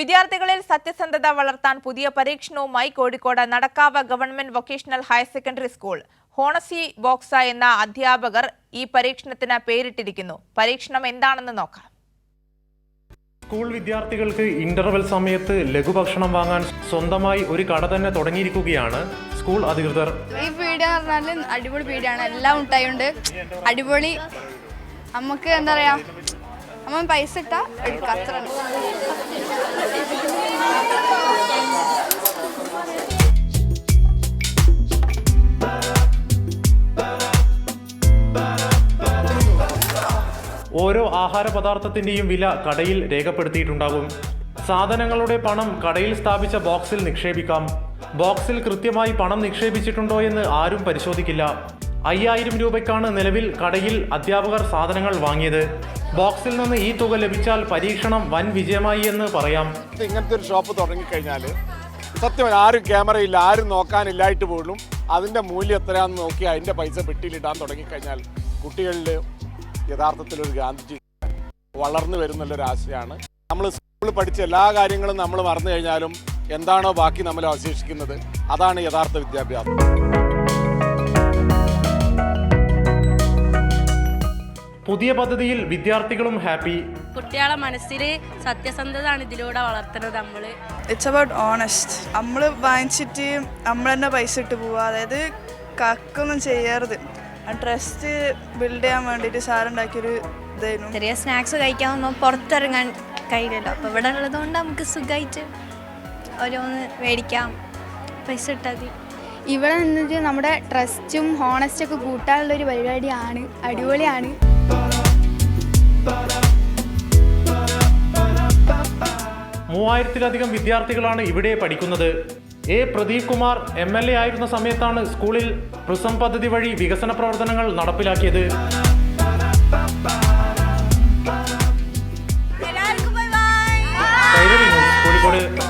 വിദ്യാർത്ഥികളിൽ സത്യസന്ധത വളർത്താൻ പുതിയ പരീക്ഷണവുമായി Kozhikode Nadakkavu government vocational higher secondary school. Honesty box എന്ന അധ്യാപകർ ഈ പരീക്ഷണത്തിന് പേരിട്ടിരിക്കുന്നു. പരീക്ഷണം എന്താണെന്ന് നോക്കാം. സ്കൂൾ വിദ്യാർത്ഥികൾക്ക് ഇന്റർവെൽ സമയത്ത് ലഘുഭക്ഷണം വാങ്ങാൻ സ്വന്തമായി ഒരു കട തന്നെ തുടങ്ങിയിരിക്കുകയാണ് സ്കൂൾ അധികൃതർ. ഈ പീഡിയ എന്ന് പറഞ്ഞാൽ അടിപൊളി പീഡിയാണ് എല്ലാം ഉണ്ടായുണ്ട് അടിപൊളി. നമുക്ക് എന്താ പറയാ? നമ്മൾ പൈസ ഇട്ടാ എടുക്കാം അത്ര ഓരോ ആഹാര പദാർത്ഥത്തിന്റെയും വില കടയിൽ രേഖപ്പെടുത്തിയിട്ടുണ്ടാകും. സാധനങ്ങളുടെ പണം കടയിൽ സ്ഥാപിച്ച ബോക്സിൽ നിക്ഷേപിക്കാം. ബോക്സിൽ കൃത്യമായി പണം നിക്ഷേപിച്ചിട്ടുണ്ടോ എന്ന് ആരും പരിശോധിക്കില്ല. അയ്യായിരം രൂപയ്ക്കാണ് നിലവിൽ കടയിൽ അധ്യാപകർ സാധനങ്ങൾ വാങ്ങിയത്. ബോക്സിൽ നിന്ന് ഈ തുക ലഭിച്ചാൽ പരീക്ഷണം വൻ വിജയമായി എന്ന് പറയാം. ഇങ്ങനത്തെ ഒരു ഷോപ്പ് തുടങ്ങിക്കഴിഞ്ഞാൽ സത്യം ആരും ക്യാമറയില്ല ആരും നോക്കാനില്ലായിട്ട് പോലും അതിന്റെ മൂല്യം എത്രയാണെന്ന് നോക്കി അതിന്റെ പൈസ പെട്ടിയിലിടാൻ തുടങ്ങിക്കഴിഞ്ഞാൽ കുട്ടികളിൽ യഥാർത്ഥത്തിൽ ഒരു ഗാന്ധിജി വളർന്നു വരുന്നുള്ളൊരു ആശയമാണ് നമ്മൾ സ്കൂളിൽ പഠിച്ച എല്ലാ കാര്യങ്ങളും നമ്മൾ മറന്നു കഴിഞ്ഞാലും എന്താണോ ബാക്കി നമ്മൾ അവശേഷിക്കുന്നത് അതാണ് യഥാർത്ഥ വിദ്യാഭ്യാസം. പുതിയ പദ്ധതിയിൽ വിദ്യാർത്ഥികളും ഹാപ്പി. കുട്ടികളെ മനസ്സിൽ സത്യസന്ധതയാണ് ഇതിലൂടെ വളർത്തുന്നത് നമ്മൾ ഇറ്റ്സ് അബൌട്ട് ഓണസ്റ്റ് നമ്മൾ വാങ്ങിച്ചിട്ട് നമ്മൾ തന്നെ പൈസ ഇട്ട് പോവുക അതായത് കക്കൊന്നും ചെയ്യരുത് ആ ട്രസ്റ്റ് ബിൽഡ് ചെയ്യാൻ വേണ്ടിയിട്ട് സാറുണ്ടാക്കിയൊരു ഇതായിരുന്നു. ചെറിയ സ്നാക്സ് കഴിക്കാമെന്നോ പുറത്തിറങ്ങാൻ കഴിയില്ലല്ലോ. അപ്പോൾ ഇവിടെ ഉള്ളതുകൊണ്ട് നമുക്ക് സുഖമായിട്ട് ഓരോന്ന് മേടിക്കാം. പൈസ ഇട്ടാൽ മതി. ഇവിടെ നിന്നിട്ട് നമ്മുടെ ട്രസ്റ്റും ഹോണസ്റ്റൊക്കെ കൂട്ടാനുള്ള ഒരു പരിപാടിയാണ്. അടിപൊളിയാണ്. മൂവായിരത്തിലധികം വിദ്യാർത്ഥികളാണ് ഇവിടെ പഠിക്കുന്നത്. A Pradeep Kumar M L A ആയിരുന്ന സമയത്താണ് സ്കൂളിൽ പ്രിസം പദ്ധതി വഴി വികസന പ്രവർത്തനങ്ങൾ നടപ്പിലാക്കിയത്. കോഴിക്കോട്.